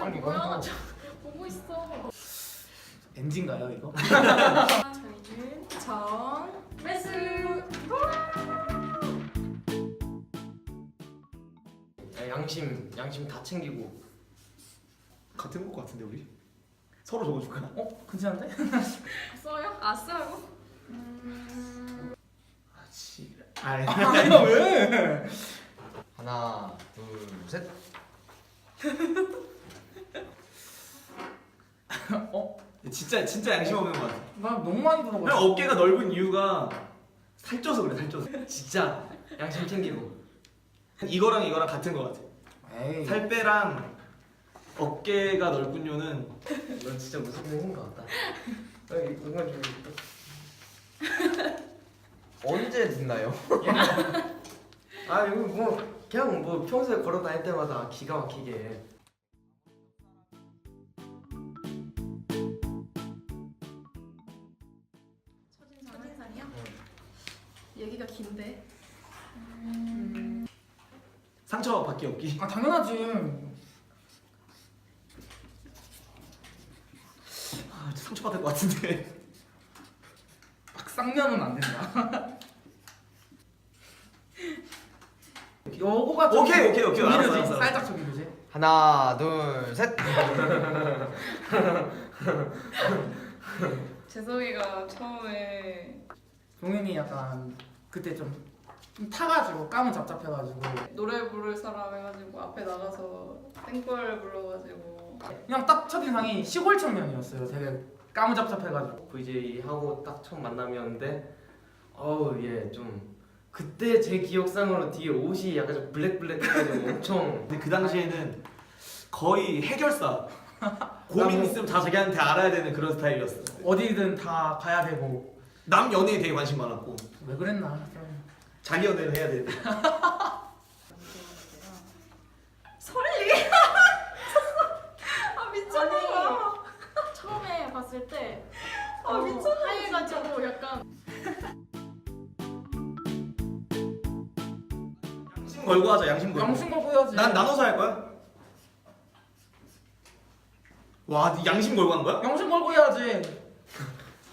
아니, 뭐야? 이거 보고 있어. 엔진가요 이거? 저희는 정 매수. 야, 양심 양심 다 챙기고 같은 것 같은데 우리? 서로 적어줄까? 어? 괜찮은데? 써요? 아 쓰라고? 음... 아 씨. 아 이거 왜? 하나 둘셋 어? 진짜 진짜 양심 없는 것 같아. 나 너무 많이 그냥 들어봤어 어깨가 넓은 이유가 살쪄서 그래 살쪄서. 진짜 양심 챙기고 이거랑 이거랑 같은 것 같아. 에이 살 빼랑 어깨가 넓은 이유는 넌 진짜 무슨 생긴 것 같다 아, 이거 좀 언제 듣나요? 아 이거 뭐 그냥 뭐 평소에 걸어 다닐 때마다 기가 막히게 긴데. 상처 밖에 없기. 아 당연하지 아 진짜 상처 받을 것 같은데. 쌍년은 안 된다 요거가 좀 오케이, 오케이, 오케이. 알았어, 조미료지? 알았어, 알았어. 살짝 조미료지 하나 둘 셋 재석이가 처음에 동현이 약간 그때 좀, 좀 타가지고 까면 잡잡해가지고. 노래 부를 사람 해가지고 앞에 나가서 땡벌 불러가지고. 그냥 딱 첫인상이 시골 청년이었어요. 되게 까무잡잡해가지고. VJ 하고 딱 처음 만남이었는데 어우 얘좀 그때 제 기억상으로 뒤에 옷이 약간 좀 블랙블랙 해가지고 엄청. 근데 그 당시에는 거의 해결사. 고민 있으면 다 자기한테 알아야 되는 그런 스타일이었어. 어디든 다 가야 되고 남 연애에 되게 관심 많았고 왜 그랬나 좀. 자기 연애를 해야 돼. 설리? 아 미쳤나 처음에 봤을 때 아, 미쳤나 하얘가지고 약간 양심 걸고 하자. 양심 걸고. 양심 걸고 해야지 난 나눠서 할 거야. 와, 네 양심 걸고 한 거야? 양심 걸고 해야지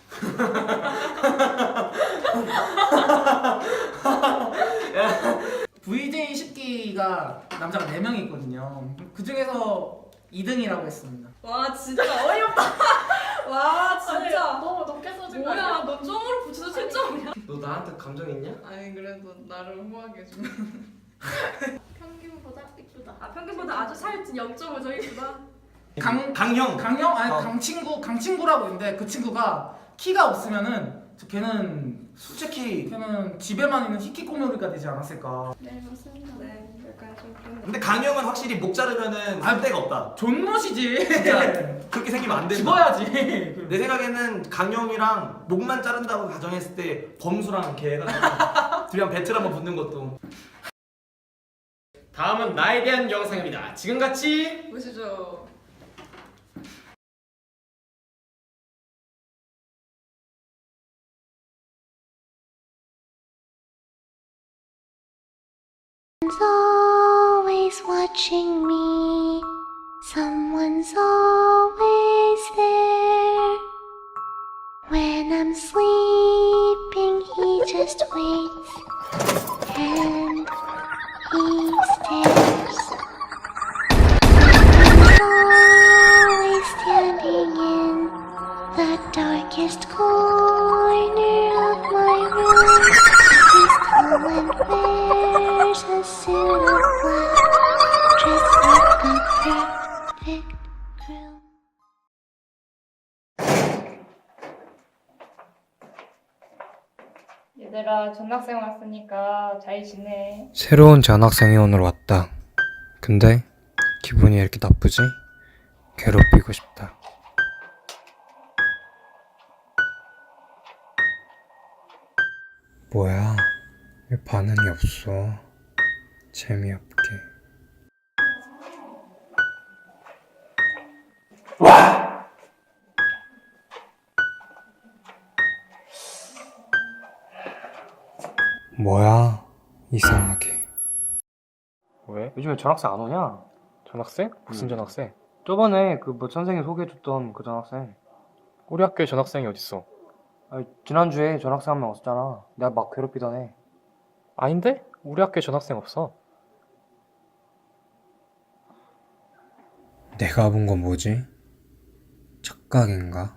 VJ 10기가 남자가 4명이 있거든요. 그 중에서 2등이라고 했습니다. 와 진짜 어이없다. 와 진짜. 너무 높게 써준 거 뭐야 너 점으로 붙여서 7점이야? 너 나한테 감정 있냐? 아니 그래도 나를 후하게 해주면 평균보다 이쁘다. 아 평균보다 아주 살 0.5점 이쁘다 강, 강형. 강형? 아니 어. 강친구 강친구라고 있는데 그 친구가 키가 없으면은 저 걔는 솔직히 걔는 집에만 있는 히키코모리가 되지 않았을까. 네 맞습니다. 네 약간 좀 그런 근데 강형은 확실히 목 자르면은 할 데가 없다. 존멋이지. 진짜 그렇게 생기면 안 된다. 집어야지. 내 생각에는 강형이랑 목만 자른다고 가정했을 때 범수랑 걔가 둘이랑 배틀 한번 붙는 것도. 다음은 나에 대한 영상입니다. 지금같이 보시죠 watching me. Someone's always there. When I'm sleeping, he just waits and he stares. Someone's always standing in the darkest corner of my room. He's tall and wears a suit of black, 얘들아 전학생 왔으니까 잘 지내. 새로운 전학생이 오늘 왔다. 근데 기분이 왜 이렇게 나쁘지? 괴롭히고 싶다. 뭐야? 왜 반응이 없어? 재미없게. 이상하게. 왜? 요즘에 전학생 안 오냐? 전학생? 무슨 전학생? 저번에 그 뭐 선생님 소개해줬던 그 전학생. 우리 학교에 전학생이 어딨어? 아, 지난주에 전학생 한 명 왔었잖아. 내가 막 괴롭히더네. 아닌데? 우리 학교에 전학생 없어. 내가 본 건 뭐지? 착각인가?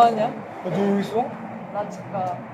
뭐 하냐? 너 여기 있어? 나 집 가.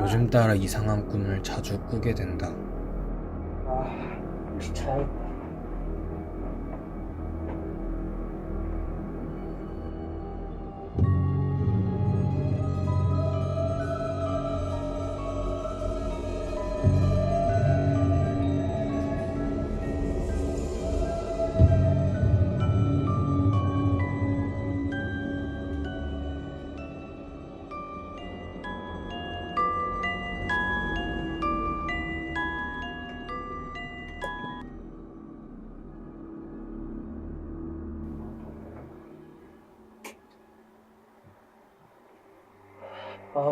요즘 따라 이상한 꿈을 자주 꾸게 된다. 아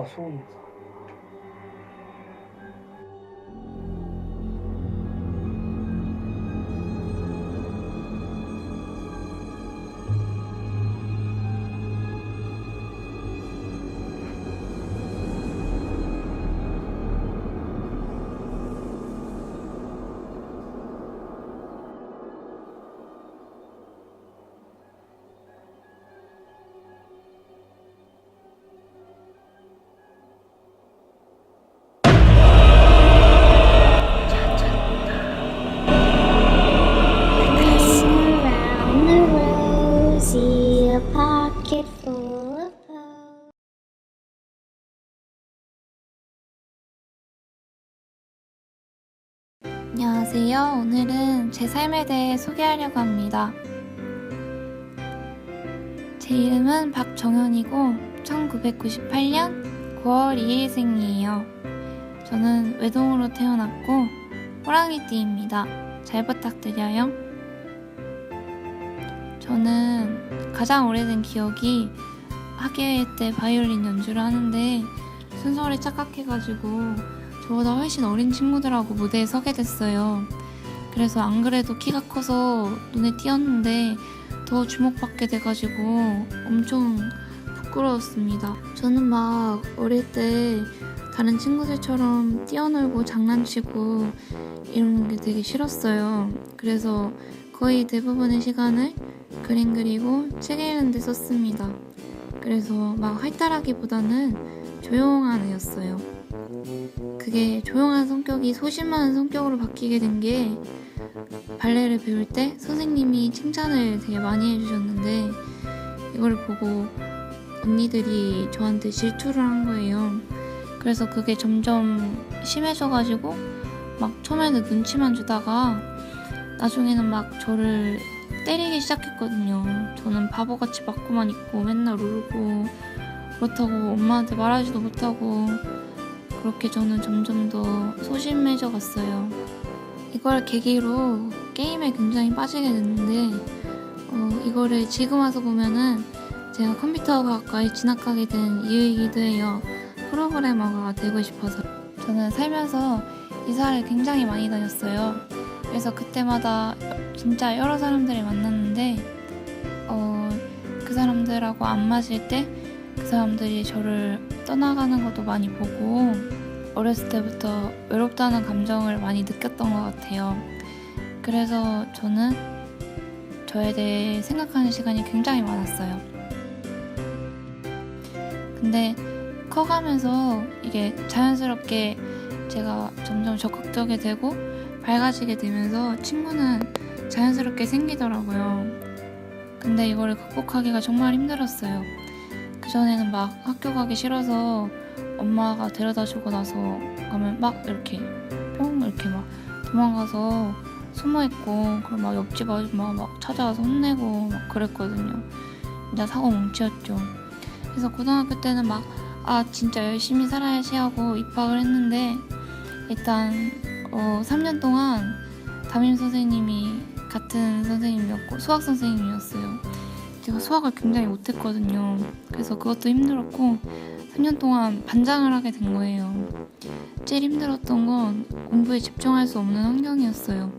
소름. Around 삶에 대해 소개하려고 합니다. 제 이름은 박정현이고 1998년 9월 2일생이에요. 저는 외동으로 태어났고 호랑이띠입니다. 잘 부탁드려요. 저는 가장 오래된 기억이 학예회 때 바이올린 연주를 하는데 순서를 착각해가지고 저보다 훨씬 어린 친구들하고 무대에 서게 됐어요. 그래서 안 그래도 키가 커서 눈에 띄었는데 더 주목받게 돼가지고 엄청 부끄러웠습니다. 저는 막 어릴 때 다른 친구들처럼 뛰어놀고 장난치고 이런 게 되게 싫었어요. 그래서 거의 대부분의 시간을 그림 그리고 책 읽는 데 썼습니다. 그래서 막 활달하기보다는 조용한 애였어요. 그게 조용한 성격이 소심한 성격으로 바뀌게 된 게 발레를 배울 때 선생님이 칭찬을 되게 많이 해주셨는데 이걸 보고 언니들이 저한테 질투를 한 거예요. 그래서 그게 점점 심해져가지고 막 처음에는 눈치만 주다가 나중에는 막 저를 때리기 시작했거든요. 저는 바보같이 맞고만 있고 맨날 울고 그렇다고 엄마한테 말하지도 못하고 그렇게 저는 점점 더 소심해져 갔어요. 이걸 계기로 게임에 굉장히 빠지게 됐는데 어, 이거를 지금 와서 보면은 제가 컴퓨터과학과에 진학하게 된 이유이기도 해요. 프로그래머가 되고 싶어서 저는 살면서 이사를 굉장히 많이 다녔어요. 그래서 그때마다 진짜 여러 사람들을 만났는데 어, 그 사람들하고 안 맞을 때 그 사람들이 저를 떠나가는 것도 많이 보고 어렸을 때부터 외롭다는 감정을 많이 느꼈던 것 같아요. 그래서 저는 저에 대해 생각하는 시간이 굉장히 많았어요. 근데 커가면서 이게 자연스럽게 제가 점점 적극적이 되고 밝아지게 되면서 친구는 자연스럽게 생기더라고요. 근데 이거를 극복하기가 정말 힘들었어요. 그전에는 막 학교 가기 싫어서 엄마가 데려다 주고 나서 가면 막 이렇게 뿅 이렇게 막 도망가서 숨어 있고 그리고 막 옆집 아줌마가 막 찾아와서 혼내고 막 그랬거든요. 진짜 사고 뭉치였죠. 그래서 고등학교 때는 막 아 진짜 열심히 살아야지 하고 입학을 했는데 일단 어 3년 동안 담임 선생님이 같은 선생님이었고 수학 선생님이었어요. 제가 수학을 굉장히 못했거든요. 그래서 그것도 힘들었고 3년 동안 반장을 하게 된 거예요. 제일 힘들었던 건 공부에 집중할 수 없는 환경이었어요.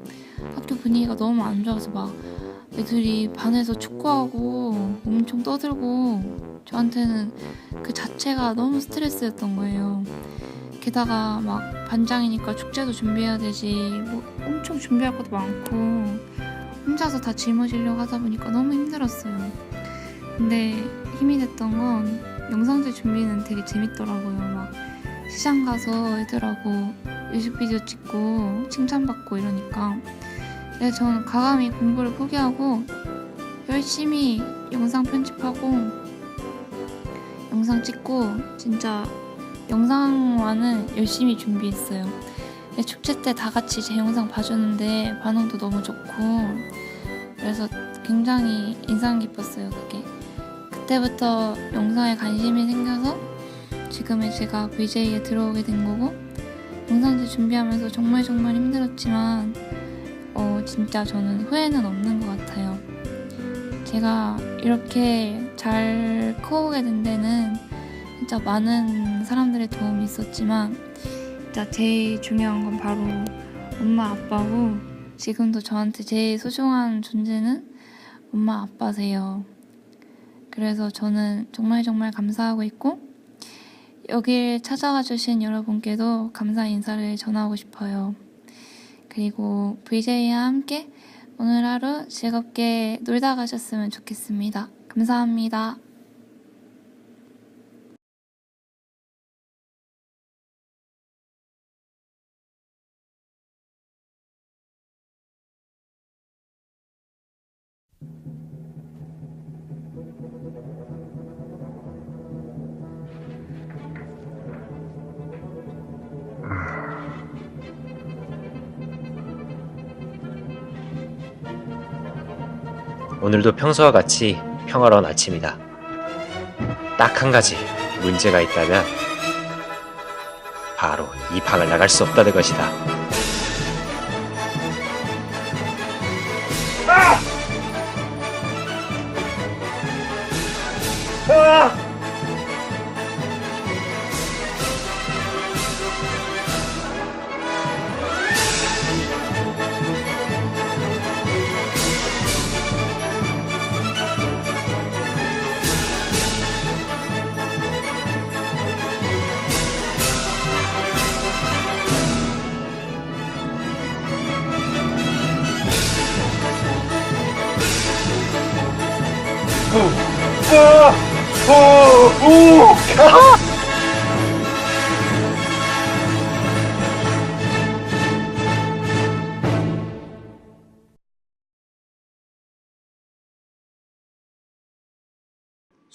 학교 분위기가 너무 안 좋아서 막 애들이 반에서 축구하고 엄청 떠들고 저한테는 그 자체가 너무 스트레스였던 거예요. 게다가 막 반장이니까 축제도 준비해야 되지 뭐 엄청 준비할 것도 많고 혼자서 다 짊어지려고 하다 보니까 너무 힘들었어요. 근데 힘이 됐던 건 영상제 준비는 되게 재밌더라고요. 막 시장 가서 애들하고 뮤직비디오 찍고 칭찬받고 이러니까 그래서 저는 과감히 공부를 포기하고 열심히 영상 편집하고 영상 찍고 진짜 영상만은 열심히 준비했어요. 근데 축제 때 다 같이 제 영상 봐주는데 반응도 너무 좋고 그래서 굉장히 인상 깊었어요 그게 그때부터 영상에 관심이 생겨서 지금의 제가 VJ에 들어오게 된 거고 영상제 준비하면서 정말 정말 힘들었지만 어 진짜 저는 후회는 없는 것 같아요 제가 이렇게 잘 커오게 된 데는 진짜 많은 사람들의 도움이 있었지만 진짜 제일 중요한 건 바로 엄마 아빠고 지금도 저한테 제일 소중한 존재는 엄마 아빠세요. 그래서 저는 정말 정말 감사하고 있고 여길 찾아와 주신 여러분께도 감사 인사를 전하고 싶어요. 그리고 VJ와 함께 오늘 하루 즐겁게 놀다 가셨으면 좋겠습니다. 감사합니다. 오늘도 평소와 같이 평화로운 아침이다. 딱 한 가지 문제가 있다면 바로 이 방을 나갈 수 없다는 것이다.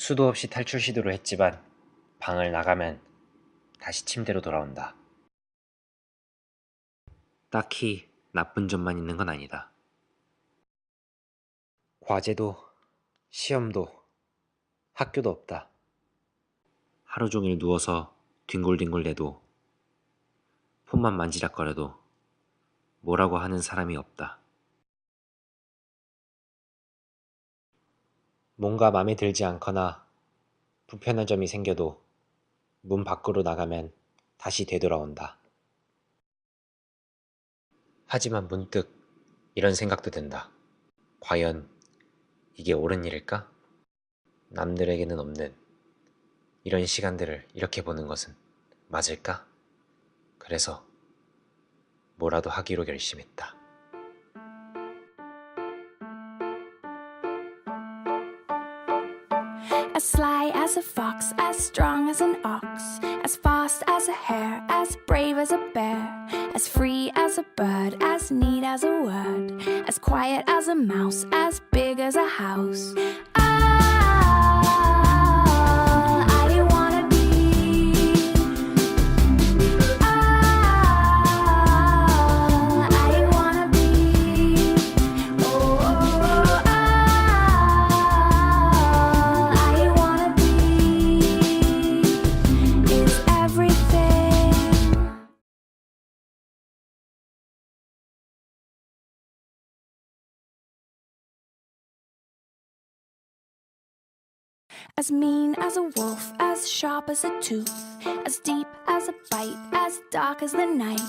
수도 없이 탈출 시도를 했지만 방을 나가면 다시 침대로 돌아온다. 딱히 나쁜 점만 있는 건 아니다. 과제도 시험도 학교도 없다. 하루 종일 누워서 뒹굴뒹굴대도 폰만 만지작거려도 뭐라고 하는 사람이 없다. 뭔가 마음에 들지 않거나 불편한 점이 생겨도 문 밖으로 나가면 다시 되돌아온다. 하지만 문득 이런 생각도 든다. 과연 이게 옳은 일일까? 남들에게는 없는 이런 시간들을 이렇게 보는 것은 맞을까? 그래서 뭐라도 하기로 결심했다. As sly as a fox, as strong as an ox, as fast as a hare, as brave as a bear, as free as a bird, as neat as a word, as quiet as a mouse, as big as a house. All As mean as a wolf, as sharp as a tooth, as deep as a bite, as dark as the night,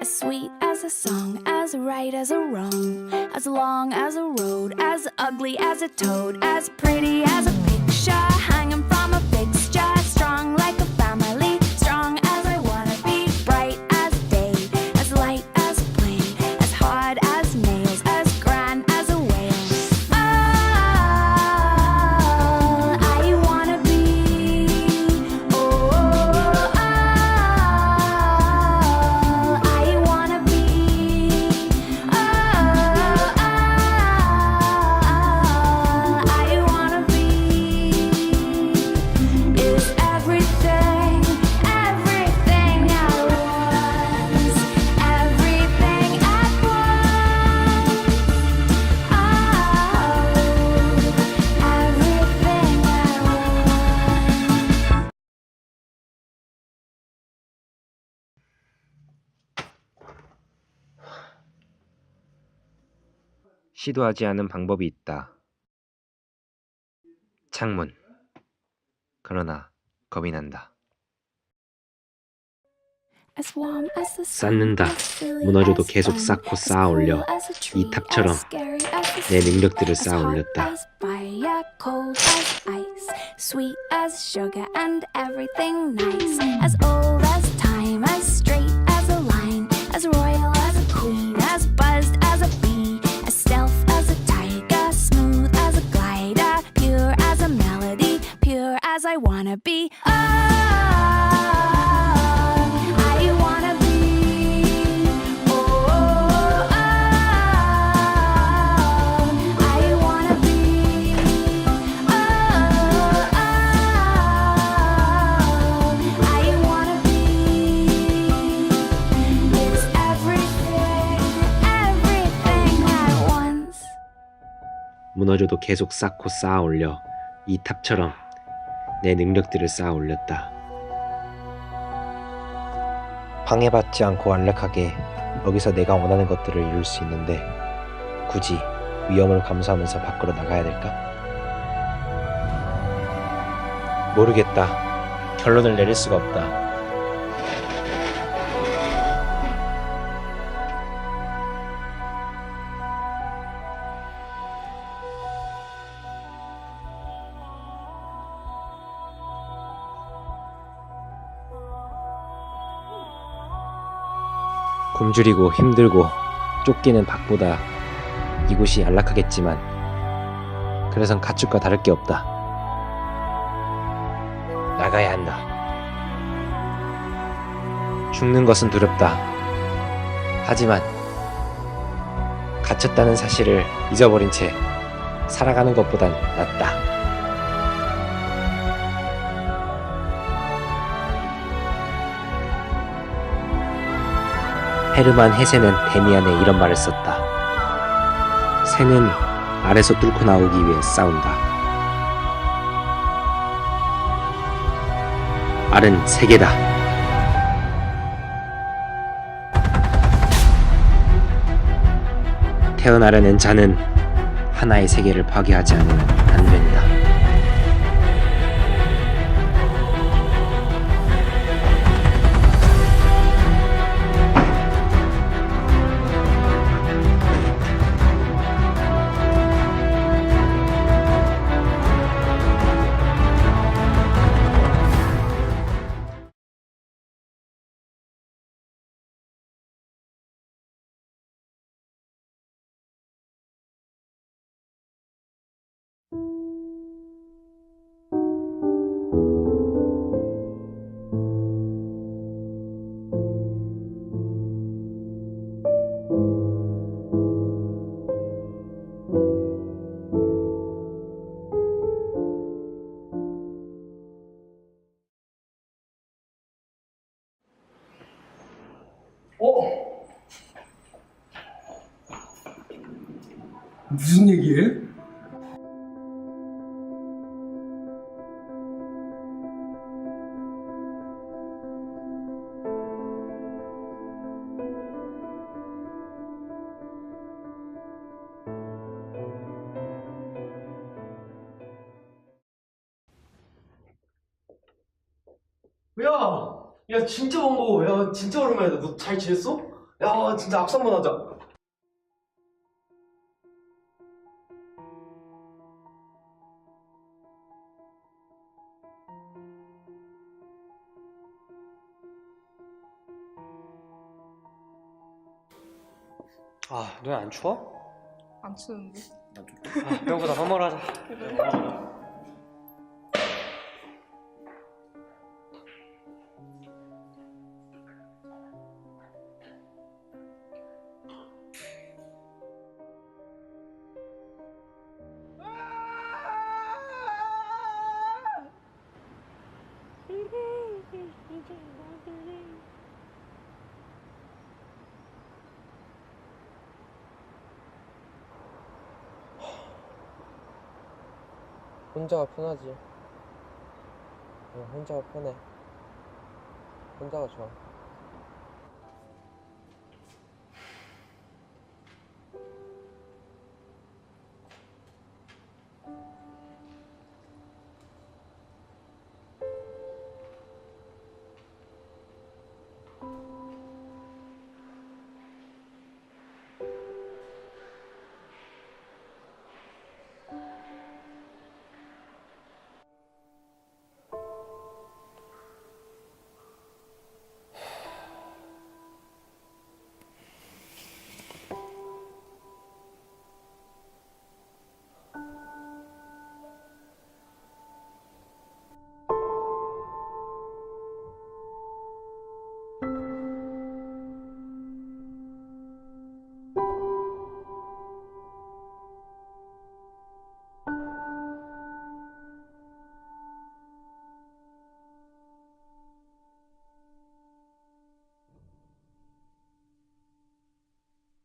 as sweet as a song, as right as a wrong, as long as a road, as ugly as a toad, as pretty as a 시도하지 않은 방법이 있다. 창문. 그러나 겁이 난다. 쌓는다. 무너져도 계속 쌓고 쌓아 올려. 이 탑처럼 내 능력들을 쌓아 올렸다. as fire, cold as ice, sweet as sugar and everything nice. As old everything at once. 무너져도 계속 쌓고 쌓아 올려. 이 탑처럼 내 능력들을 쌓아 올렸다. 방해받지 않고 완벽하게 여기서 내가 원하는 것들을 이룰 수 있는데 굳이 위험을 감수하면서 밖으로 나가야 될까? 모르겠다. 결론을 내릴 수가 없다. 굶주리고 힘들고 쫓기는 밖보다 이곳이 안락하겠지만 그래선 가축과 다를 게 없다. 나가야 한다. 죽는 것은 두렵다. 하지만 갇혔다는 사실을 잊어버린 채 살아가는 것보단 낫다. 헤르만 헤세는 데미안에 이런 말을 썼다. 새는 알에서 뚫고 나오기 위해 싸운다. 알은 세계다. 태어나려는 자는 하나의 세계를 파괴하지 않으면 안 된다. 야, 야 진짜 반가워. 야 진짜 오랜만이다. 너 잘 지냈어? 야 진짜 악수 한번 하자. 아, 눈 안 추워? 안 추는데. 아. 밥 먹으러 가자. 혼자가 편하지. 응, 혼자가 편해. 혼자가 좋아.